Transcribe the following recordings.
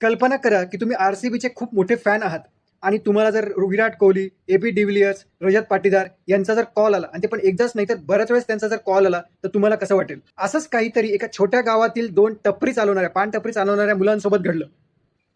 कल्पना करा की तुम्ही आर सी बीचे खूप मोठे फॅन आहात. आणि तुम्हाला जर Virat Kohli A B de Villiers Rajat Patidar यांचा जर कॉल आला आणि ते पण एकदाच नाही तर बऱ्याच वेळेस त्यांचा जर कॉल आला तर तुम्हाला कसं वाटेल? असंच काहीतरी एका छोट्या गावातील दोन टपरी चालवणाऱ्या पान टपरी चालवणाऱ्या मुलांसोबत घडलं.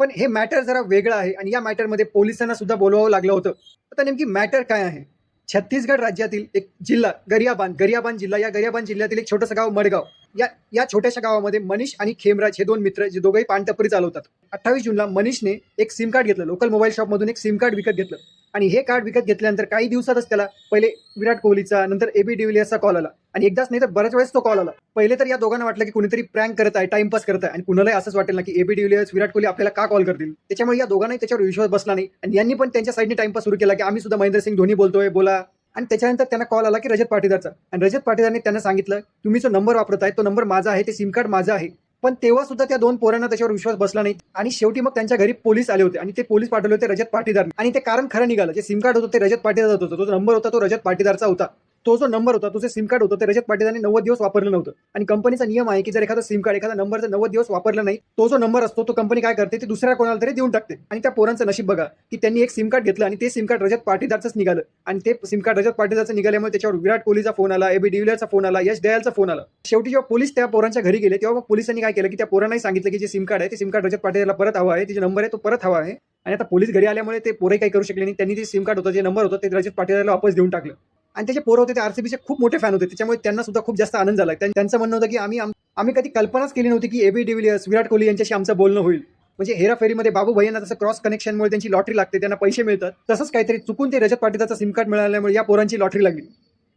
पण हे मॅटर जरा वेगळं आहे आणि या मॅटरमध्ये पोलिसांना सुद्धा बोलवावं लागलं होतं. आता नेमकी मॅटर काय आहे? छत्तीसगड राज्यातील एक जिल्हा गरियाबान गरियाबान जिल्हा. या गरियाबान जिल्ह्यातील एक छोटंसं गाव मडगाव. या या छोट्याशा गावामध्ये मनीष आणि खेमराज हे दोन मित्र जे दोघंही पानटपरी चालवतात. अठ्ठावीस जूनला मनीषने एक सिम कार्ड घेतलं लोकल मोबाईल शॉपमधून एक सिम कार्ड विकत घेतलं. आणि हे कार्ड विकत घेतल्यानंतर काही दिवसातच त्याला पहिले विराट कोहलीचा नंतर एबी डिव्हिलियर्सचा कॉल आला. आणि एकदाच नाही तर बऱ्याच वेळेस तो कॉल आला. पहिले तर या दोघांना वाटलं की कुणीतरी प्रँक करत आहे टाइमपास करत आहे. आणि कुणालाही असंच वाटेल ना की एबी डिव्हिलियर्स विराट कोहली आपल्याला का कॉल करतील? त्याच्यामुळे या दोघांनाही त्याच्यावर विश्वास बसला नाही. आणि यांनी पण त्यांच्या साईडने टाइमपास सुरू केला की आम्ही सुद्धा महेंद्र सिंग धोनी बोलतोय बोला. आणि त्याच्यानंतर त्यांना कॉल आला की रजत पाटीदारचा. आणि रजत पाटीदारने त्यांना सांगितलं तुम्ही जो नंबर वापरत आहे तो नंबर माझा आहे ते सिम कार्ड माझं आहे. पण तेव्हा सुद्धा त्या दोन पोरांना त्याच्यावर विश्वास बसला नाही. आणि शेवटी मग त्यांच्या घरी पोलीस आले होते. आणि ते पोलीस पाठवले होते रजत पाटीदार आणि ते कारण खरं निघालं. जे सिम कार्ड होतं ते रजत पाटीदार होतं. तो नंबर होता तो रजत पाटीदारचा होता. तो जो नंबर होता तो जे सिम कार्ड होतं ते रजत पाटीदारने नव्वद दिवस वापरलं नव्हतं. आणि कंपनीचा नियम आहे की जर एखादा सिम कार्ड एखादा नंबर जर नव्वद दिवस वापरला नाही तो जो नंबर असतो तो कंपनी काय करते? ते दुसऱ्या कोणाला तरी देऊन टाकते. आणि त्या पोरांचं नशीब बघा की त्यांनी एक सिम कार्ड घेतलं आणि ते सिम कार्ड रजत पाटीदारच निघालं. आणि ते सिम कार्ड रजत पाटीदारचं निघाल्यामुळे त्याच्यावर विराट कोहलीचा फोन आला एबी डिव्हिलियरचा फोन आला यश दयालचा फोन आला. शेवटी जेव्हा पोलीस त्या पोरांच्या घरी गेले तेव्हा पोलिसांनी काय केलं की त्या पोरांनाही सांगितलं की जे सिम कार्ड आहे ते सिम कार्ड रजत पाटीदारला परत हवा आहे त्याचे नंबर आहे तो परत हवा आहे. आणि आता पोलीस घरी आल्यामुळे ते पोरे काही करू शकले नाही. त्यांनी जे सिम कार्ड होतं जे नंबर होतं ते रजत पाटीदारला वापस देऊन टाकलं. आणि त्याचे पोरं होते ते आरसीबीचे खूप मोठे फॅन होते. त्याच्यामुळे त्यांना सुद्धा खूप जास्त आनंद झाला. त्यांचं म्हणणं होतं की आम्ही आम्ही कधी कल्पनाच केली नव्हती की एबी डिव्हिलियर्स विराट कोहली यांच्याशी आमचं बोलणं होईल. म्हणजे हेराफेरीमध्ये बाबू भैयांना जसं क्रॉस कनेक्शनमुळे त्यांची लॉटरी लागते त्यांना पैसे मिळतात तसंच काहीतरी चुकून ते रजत पाटीदारचा सिम कार्ड मिळाल्यामुळे या पोरांची लॉटरी लागली.